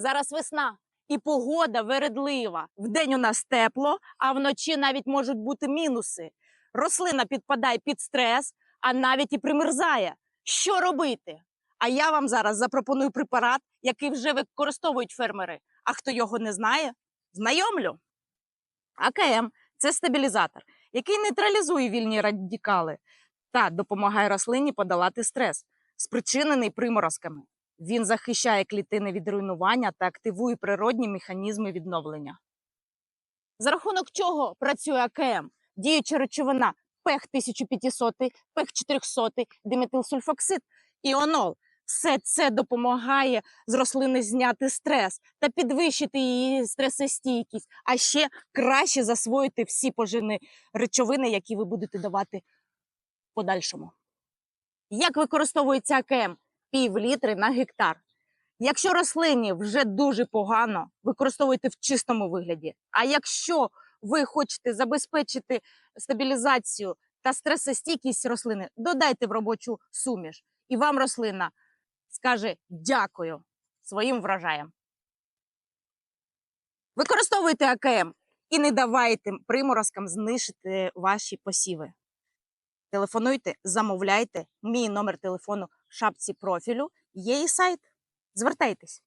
Зараз весна і погода вередлива. Вдень у нас тепло, а вночі навіть можуть бути мінуси. Рослина підпадає під стрес, а навіть і примерзає. Що робити? А я вам зараз запропоную препарат, який вже використовують фермери. А хто його не знає, знайомлю. АКМ це стабілізатор, який нейтралізує вільні радикали та допомагає рослині подолати стрес, спричинений приморозками. Він захищає клітини від руйнування та активує природні механізми відновлення. За рахунок чого працює АКМ? Діюча речовина ПЕХ 1500, ПЕХ 400, диметилсульфоксид, іонол. Все це допомагає з рослини зняти стрес та підвищити її стресостійкість, а ще краще засвоїти всі поживні речовини, які ви будете давати подальшому. Як використовується АКМ? Пів літри на гектар. Якщо рослині вже дуже погано, використовуйте в чистому вигляді. А якщо ви хочете забезпечити стабілізацію та стресостійкість рослини, додайте в робочу суміш, і вам рослина скаже дякую своїм врожаям. Використовуйте АКМ і не давайте приморозкам знищити ваші посіви. Телефонуйте, замовляйте. Мій номер телефону шапці профілю. Є і сайт. Звертайтесь.